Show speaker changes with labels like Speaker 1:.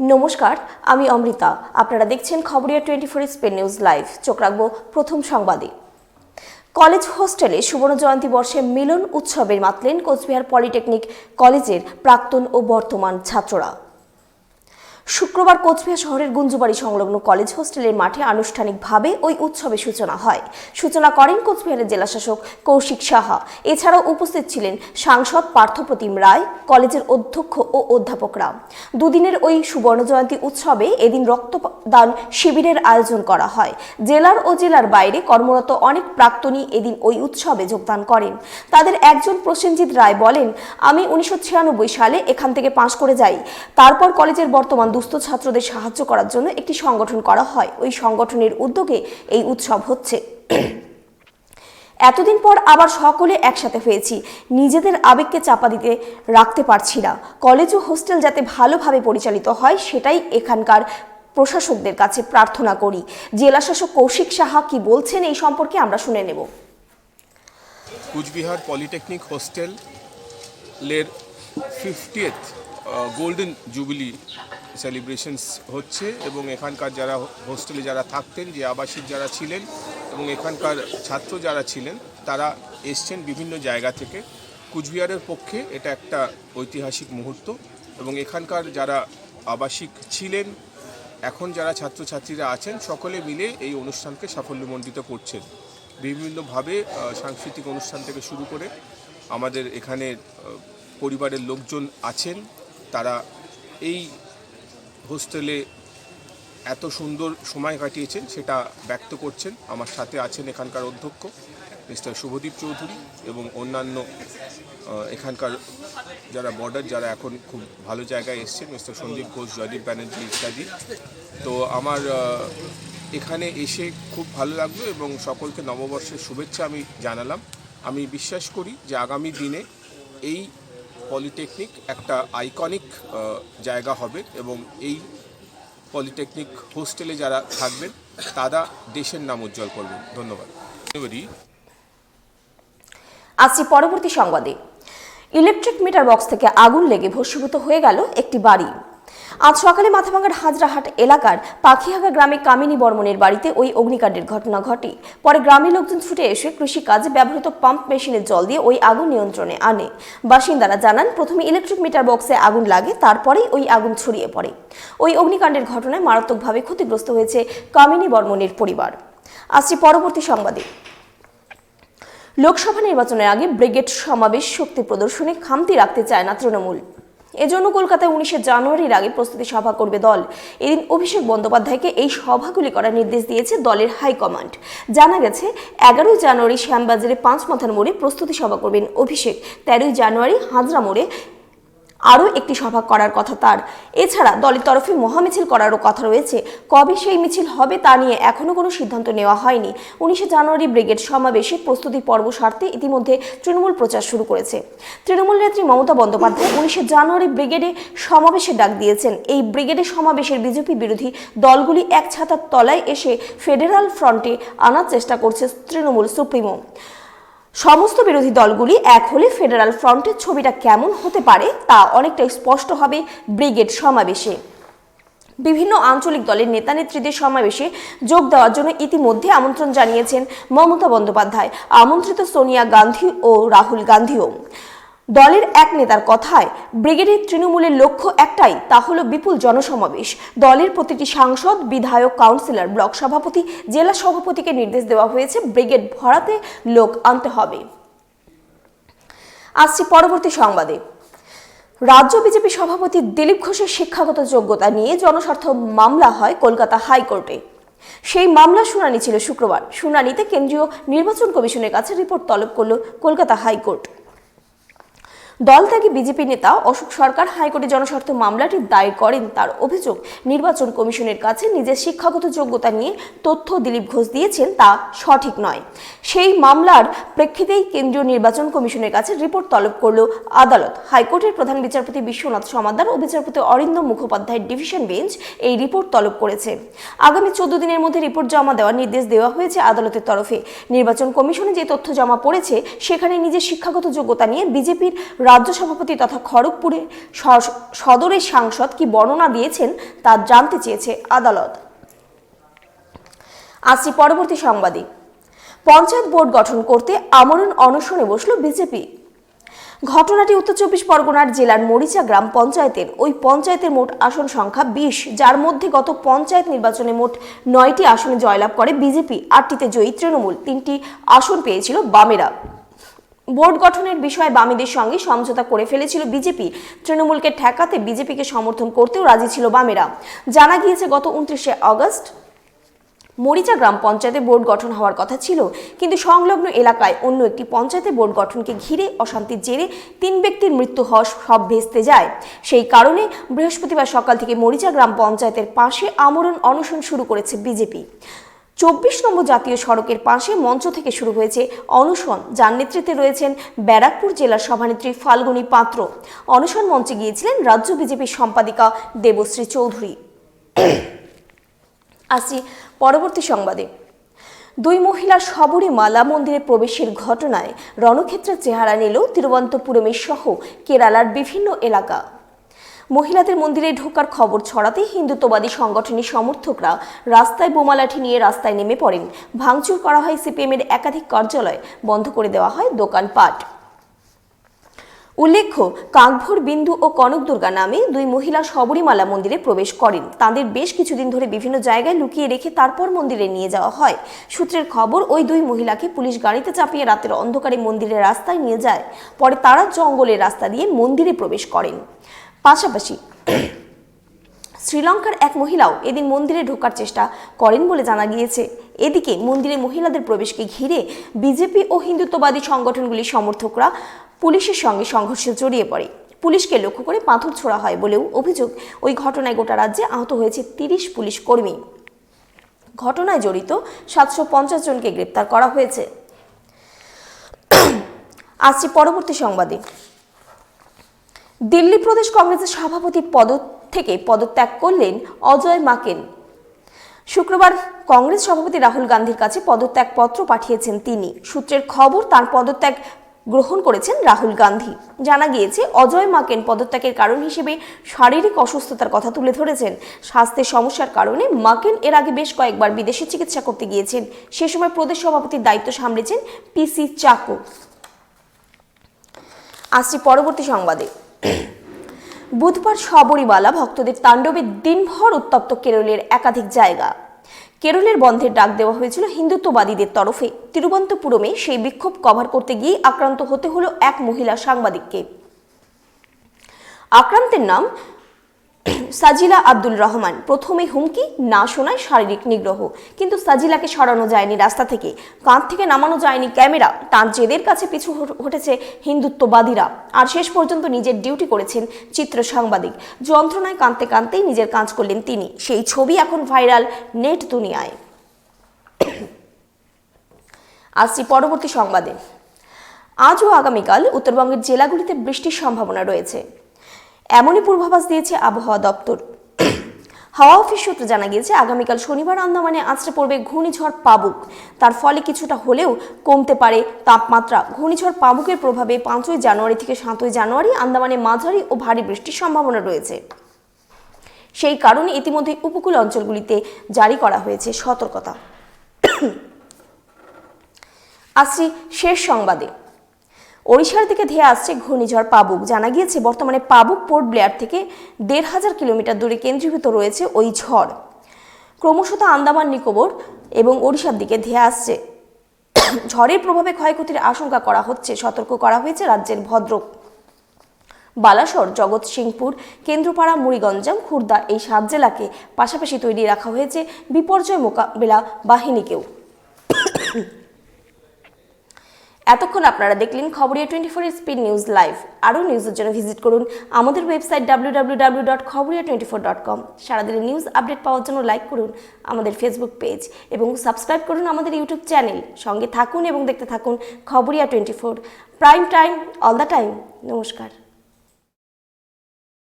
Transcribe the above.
Speaker 1: নমস্কার, আমি অমৃতা। আপনারা দেখছেন Khabariya twenty four speed news live চোখ রাখব প্রথম সংবাদে। কলেজ হোস্টেলে সুবর্ণ জয়ন্তী বর্ষে মিলন উৎসবের মাতলেন কোচবিহার পলিটেকনিক কলেজের প্রাক্তন ও বর্তমান ছাত্ররা। শুক্রবার কোচবিহার শহরের গুঞ্জুবাড়ি সংলগ্ন কলেজ হোস্টেলের মাঠে আনুষ্ঠানিকভাবে ওই উৎসবের সূচনা হয়। সূচনা করেন কোচবিহারের জেলাশাসক কৌশিক সাহা। এছাড়াও উপস্থিত ছিলেন সাংসদ পার্থপ্রতিম রায়, কলেজের অধ্যক্ষ ও অধ্যাপকরা। দুদিনের ওই সুবর্ণ জয়ন্তী উৎসবে এদিন রক্তদান শিবিরের আয়োজন করা হয়। জেলার ও জেলার বাইরে কর্মরত অনেক প্রাক্তনী এদিন ওই উৎসবে যোগদান করেন। তাদের একজন প্রসেনজিৎ রায় বলেন, আমি উনিশশো ছিয়ানব্বই সালে এখান থেকে পাশ করে যাই। তারপর কলেজের বর্তমান দুস্থ ছাত্রদের সাহায্য করার জন্য একটি সংগঠন করা হয়। ওই সংগঠনের উদ্যোগে এই উৎসব হচ্ছে। এতদিন পর আবার সকলে একসাথে হয়েছি। নিজেদের আবেগকে চাপা দিতে রাখতে পারছি না। কলেজ ও হোস্টেল যাতে ভালোভাবে পরিচালিত হয়, সেটাই এখানকার প্রশাসকদের কাছে প্রার্থনা করি। জেলাশাসক কৌশিক সাহা কি বলছেন এই সম্পর্কে আমরা শুনে নেব।
Speaker 2: কুচবিহার পলিটেকনিক হোস্টেলের ফিফটিয়েথ গোল্ডেন জুবিলি সেলিব্রেশনস হচ্ছে এবং এখানকার যারা হোস্টেলে যারা থাকতেন, যে আবাসিক যারা ছিলেন এবং এখানকার ছাত্র যারা ছিলেন, তারা এসছেন বিভিন্ন জায়গা থেকে। কুচবিহারের পক্ষে এটা একটা ঐতিহাসিক মুহূর্ত এবং এখানকার যারা আবাসিক ছিলেন, এখন যারা ছাত্রছাত্রীরা আছেন, সকলে মিলে এই অনুষ্ঠানকে সাফল্যমণ্ডিত করছেন। বিভিন্নভাবে সাংস্কৃতিক অনুষ্ঠান থেকে শুরু করে আমাদের এখানে পরিবারের লোকজন আছেন, তারা এই হোস্টেলে এত সুন্দর সময় কাটিয়েছেন সেটা ব্যক্ত করছেন। আমার সাথে আছেন এখানকার অধ্যক্ষ, মিস্টার শুভদীপ চৌধুরী এবং অন্যান্য এখানকার যারা বর্ডার, যারা এখন খুব ভালো জায়গায় এসছেন, মিস্টার সন্দীপ ঘোষ, জয়দীপ ব্যানার্জি ইত্যাদি। তো আমার এখানে এসে খুব ভালো লাগল এবং সকলকে নববর্ষের শুভেচ্ছা আমি জানালাম। আমি বিশ্বাস করি যে আগামী দিনে এই পলিটেকনিক একটা আইকনিক জায়গা হবে এবং এই পলিটেকনিক হোস্টেলে যারা থাকবেন তারা দেশের নাম উজ্জ্বল করবেন। ধন্যবাদ।
Speaker 1: আসছি পরবর্তী সংবাদে। ইলেকট্রিক মিটার বক্স থেকে আগুন লেগে ভস্মীভূত হয়ে গেল একটি বাড়ি। আজ সকালে মাথাভাঙ্গার হাজরাহাট এলাকার পাখিহাগা গ্রামে কামিনী বর্মনের বাড়িতে ওই অগ্নিকাণ্ডের ঘটনা ঘটে। পরে গ্রামের লোকজন ছুটে এসে কৃষিকাজে ব্যবহৃত পাম্প মেশিনের জল দিয়ে ওই আগুন নিয়ন্ত্রণে আনে। বাসিন্দারা জানান, প্রথমে ইলেকট্রিক মিটার বক্সে আগুন লাগে, তারপরেই ওই আগুন ছড়িয়ে পড়ে। ওই অগ্নিকাণ্ডের ঘটনায় মারাত্মকভাবে ক্ষতিগ্রস্ত হয়েছে কামিনী বর্মনের পরিবার। আসছি পরবর্তী সংবাদে। লোকসভা নির্বাচনের আগে ব্রিগেড সমাবেশ শক্তি প্রদর্শনে খামতি রাখতে চায় না তৃণমূল। এজন্য কলকাতায় উনিশে জানুয়ারির আগে প্রস্তুতি সভা করবে দল। এদিন অভিষেক বন্দ্যোপাধ্যায়কে এই সভাগুলি করার নির্দেশ দিয়েছে দলের হাইকমান্ড জানা গেছে, এগারোই জানুয়ারি শ্যামবাজারে পাঁচ মাথার মোড়ে প্রস্তুতি সভা করবেন অভিষেক, তেরোই জানুয়ারি হাজরা মোড়ে আরও একটি সভা করার কথা তার। এছাড়া দলের তরফে মহামিছিল করারও কথা রয়েছে। কবে সেই মিছিল হবে তা নিয়ে এখনও কোনো সিদ্ধান্ত নেওয়া হয়নি। উনিশে জানুয়ারি ব্রিগেড সমাবেশে প্রস্তুতি পর্ব সারতে ইতিমধ্যে তৃণমূল প্রচার শুরু করেছে। তৃণমূল নেত্রী মমতা বন্দ্যোপাধ্যায় উনিশে জানুয়ারি ব্রিগেডে সমাবেশে ডাক দিয়েছেন। এই ব্রিগেডে সমাবেশের বিজেপি বিরোধী দলগুলি এক ছাতার তলায় এসে ফেডারাল ফ্রন্টে আনার চেষ্টা করছে তৃণমূল সুপ্রিমো। সমস্ত বিরোধী দলগুলি এক হলে ফেডারাল ফ্রন্টের ছবিটা কেমন হতে পারে তা অনেকটাই স্পষ্ট হবে ব্রিগেড সমাবেশে। বিভিন্ন আঞ্চলিক দলের নেতা নেত্রীদের সমাবেশে যোগ দেওয়ার জন্য ইতিমধ্যে আমন্ত্রণ জানিয়েছেন মমতা বন্দ্যোপাধ্যায়, আমন্ত্রিত সোনিয়া গান্ধী ও রাহুল গান্ধীও। দলের এক নেতার কথায়, ব্রিগেডের তৃণমূলের লক্ষ্য একটাই, তা হলো বিপুল জনসমাবেশ। দলের প্রতিটি সাংসদ, বিধায়ক, কাউন্সিলর, ব্লক সভাপতি, জেলা সভাপতিকে নির্দেশ দেওয়া হয়েছে, ব্রিগেড ভরাতে লোক আনতে হবে। আসছি পরবর্তী সংবাদে। রাজ্য বিজেপি সভাপতি দিলীপ ঘোষের শিক্ষাগত যোগ্যতা নিয়ে জনস্বার্থ মামলা হয় কলকাতা হাইকোর্টে। সেই মামলা শুনানি ছিল শুক্রবার। শুনানিতে কেন্দ্রীয় নির্বাচন কমিশনের কাছে রিপোর্ট তলব করল কলকাতা হাইকোর্ট। দল ত্যাগী বিজেপি নেতা অশোক সরকার হাইকোর্টে জনস্বার্থ মামলাটি দায়ের করেন তার অভিযোগ। নির্বাচন কমিশনের কাছে নিজের শিক্ষাগত যোগ্যতা নিয়ে তথ্য দিলীপ ঘোষ দিয়েছেন তা সঠিক নয়। সেই মামলার প্রেক্ষিতেই কেন্দ্রীয় নির্বাচন কমিশনের কাছে রিপোর্ট তলব করল আদালত। হাইকোর্টের প্রধান বিচারপতি বিশ্বনাথ সমাদার ও বিচারপতি অরিন্দম মুখোপাধ্যায়ের ডিভিশন বেঞ্চ এই রিপোর্ট তলব করেছে। আগামী চোদ্দ দিনের মধ্যে রিপোর্ট জমা দেওয়ার নির্দেশ দেওয়া হয়েছে আদালতের তরফে। নির্বাচন কমিশনে যে তথ্য জমা পড়েছে, সেখানে নিজের শিক্ষাগত যোগ্যতা নিয়ে বিজেপির রাজ্য সভাপতি তথা খড়গপুরে সদরের সাংসদ কি বর্ণনা দিয়েছেন তা জানতে চেয়েছে আদালত। আসছি পরবর্তী সংবাদে। পঞ্চায়েত বোর্ড গঠন করতে আমরণ অনশনে বসল বিজেপি। ঘটনাটি উত্তর চব্বিশ পরগনার জেলার মরিচা গ্রাম পঞ্চায়েতের। ওই পঞ্চায়েতের মোট আসন সংখ্যা বিশ, যার মধ্যে গত পঞ্চায়েত নির্বাচনে মোট নয়টি আসনে জয়লাভ করে বিজেপি। আটটিতে জয়ী তৃণমূল, তিনটি আসন পেয়েছিল বামেরা। বোর্ড গঠনের বিষয়ে বামেদের সঙ্গে সমঝোতা করে ফেলেছিল বিজেপি। তৃণমূলকে ঠেকাতে বিজেপিকে সমর্থন করতেও রাজি ছিল বামেরা। জানা গিয়েছে, গত উনত্রিশে আগস্ট মরিচা গ্রাম পঞ্চায়েতে বোর্ড গঠন হওয়ার কথা ছিল। কিন্তু সংলগ্ন এলাকায় অন্য একটি পঞ্চায়েতে বোর্ড গঠনকে ঘিরে অশান্তির জেরে তিন ব্যক্তির মৃত্যু হওয়া সব ভেস্তে যায়। সেই কারণে বৃহস্পতিবার সকাল থেকে মরিচা গ্রাম পঞ্চায়েতের পাশে আমরণ অনশন শুরু করেছে বিজেপি। চব্বিশ নম্বর জাতীয় সড়কের পাশে মঞ্চ থেকে শুরু হয়েছে অনশন, যার নেতৃত্বে রয়েছেন ব্যারাকপুর জেলার সভানেত্রী ফাল্গুনী পাত্র। অনশন মঞ্চে গিয়েছিলেন রাজ্য বিজেপির সম্পাদিকা দেবশ্রী চৌধুরী। আসি পরবর্তী সংবাদে। দুই মহিলার শবরীমালা মন্দিরে প্রবেশের ঘটনায় রণক্ষেত্রের চেহারা নিল তিরুবন্তপুরমের সহ কেরালার বিভিন্ন এলাকা। মহিলাদের মন্দিরে ঢোকার খবর ছড়াতে হিন্দুত্ববাদী সংগঠনের সমর্থকরা রাস্তায় বোমালাঠি নিয়ে রাস্তায় নেমে পড়েন। ভাঙচুর করা হয় সিপিএমের একাধিক কার্যালয়। বন্ধ করে দেওয়া হয় দোকানপাট। উল্লেখ্য, কাকভোর বিন্দু ও কনক দুর্গা নামে দুই মহিলা শবরীমালা মন্দিরে প্রবেশ করেন। তাদের বেশ কিছুদিন ধরে বিভিন্ন জায়গায় লুকিয়ে রেখে তারপর মন্দিরে নিয়ে যাওয়া হয়। সূত্রের খবর, ওই দুই মহিলাকে পুলিশ গাড়িতে চাপিয়ে রাতের অন্ধকারে মন্দিরের রাস্তায় নিয়ে যায়। পরে তারা জঙ্গলের রাস্তা দিয়ে মন্দিরে প্রবেশ করেন। পাশাপাশি শ্রীলঙ্কার এক মহিলাও এদিন মন্দিরে ঢোকার চেষ্টা করেন বলে জানা গিয়েছে। এদিকে মন্দিরে মহিলাদের প্রবেশকে ঘিরে বিজেপি ও হিন্দুত্ববাদী সংগঠনগুলির সমর্থকরা পুলিশের সঙ্গে সংঘর্ষে জড়িয়ে পড়ে। পুলিশকে লক্ষ্য করে পাথর ছোড়া হয় বলেও অভিযোগ। ওই ঘটনায় গোটা রাজ্যে আহত হয়েছে তিরিশ পুলিশ কর্মী। ঘটনায় জড়িত সাতশো পঞ্চাশ জনকে গ্রেপ্তার করা হয়েছে। আসছি পরবর্তী সংবাদে। দিল্লি প্রদেশ কংগ্রেসের সভাপতি পদ থেকে পদত্যাগ করলেন অজয় মাকেন। শুক্রবার কংগ্রেস সভাপতি রাহুল গান্ধীর কাছে পদত্যাগ পত্র পাঠিয়েছেন তিনি। সূত্রের খবর, তার পদত্যাগ গ্রহণ করেছেন রাহুল গান্ধী। জানা গিয়েছে, অজয় মাকেন পদত্যাগের কারণ হিসেবে শারীরিক অসুস্থতার কথা তুলে ধরেছেন। স্বাস্থ্যের সমস্যার কারণে মাকেন এর আগে বেশ কয়েকবার বিদেশে চিকিৎসা করতে গিয়েছেন। সে সময় প্রদেশ সভাপতির দায়িত্ব সামলেছেন পিসি চাকো। আসছি পরবর্তী সংবাদে। বুধবার শবরীমালা ভক্তদের তাণ্ডবে দিনভর উত্তপ্ত কেরলের একাধিক জায়গা। কেরলের বন্ধের ডাক দেওয়া হয়েছিল হিন্দুত্ববাদীদের তরফে। তিরুবন্তপুরমে সেই বিক্ষোভ কভার করতে গিয়ে আক্রান্ত হতে হলো এক মহিলা সাংবাদিককে। আক্রান্তের নাম সাজিলা আব্দুল রহমান, প্রথমে হুমকি, না শোনায় শারীরিক নিগ্রহ। কিন্তু সাজিলাকে সরানো যায়নি রাস্তা থেকে। কাঁধ থেকে নামানো যায়নি ক্যামেরা। তার জেদের কাছে পিছু হট- হটেছে হিন্দুত্ববাদীরা। আর শেষ পর্যন্ত নিজের ডিউটি করেছেন চিত্র সাংবাদিক। যন্ত্রণায় কাঁদতে কাঁদতেই নিজের কাজ করলেন তিনি। সেই ছবি এখন ভাইরাল নেট দুনিয়ায়। আসছি পরবর্তী সংবাদে। আজ ও আগামীকাল উত্তরবঙ্গের জেলাগুলিতে বৃষ্টির সম্ভাবনা রয়েছে। এমনই পূর্বাভাস দিয়েছে আবহাওয়া দপ্তর। হাওয়া অফিস সূত্রে জানা গিয়েছে, আগামীকাল শনিবার আন্দামানে আছড়ে পড়বে ঘূর্ণিঝড় পাবুক। তার ফলে কিছুটা হলেও কমতে পারে তাপমাত্রা। ঘূর্ণিঝড় পাবুকের প্রভাবে পাঁচই জানুয়ারি থেকে সাতই জানুয়ারি আন্দামানে মাঝারি ও ভারী বৃষ্টির সম্ভাবনা রয়েছে। সেই কারণে ইতিমধ্যে উপকূল অঞ্চলগুলিতে জারি করা হয়েছে সতর্কতা। আসছি শেষ সংবাদে। ওড়িশার দিকে ধেয়ে আসছে ঘূর্ণিঝড় পাবুক। জানা গিয়েছে, বর্তমানে পাবুক পোর্ট ব্লেয়ার থেকে দেড় হাজার কিলোমিটার দূরে কেন্দ্রীভূত রয়েছে ওই ঝড়। ক্রমশত আন্দামান, নিকোবর এবং ওড়িশার দিকে ধেয়ে আসছে। ঝড়ের প্রভাবে ক্ষয়ক্ষতির আশঙ্কা করা হচ্ছে, সতর্ক করা হয়েছে রাজ্যের ভদ্রক। বালাসর জগৎসিংপুর কেন্দ্রপাড়া, মুড়িগঞ্জাম, খুর্দা এই সাত জেলাকে পাশাপাশি তৈরি রাখা হয়েছে বিপর্যয় মোকাবেলা বাহিনীকেও। এতক্ষণ আপনারা দেখলেন Khabariya twenty four speed news live. আরও নিউজের জন্য ভিজিট করুন আমাদের website W W W dot Khabariya twenty four dot com. সারাদিনের নিউজ আপডেট পাওয়ার জন্য লাইক করুন আমাদের ফেসবুক পেজ এবং সাবস্ক্রাইব করুন আমাদের ইউটিউব চ্যানেল। সঙ্গে থাকুন এবং দেখতে থাকুন Khabariya twenty four. Prime time, all the time. নমস্কার।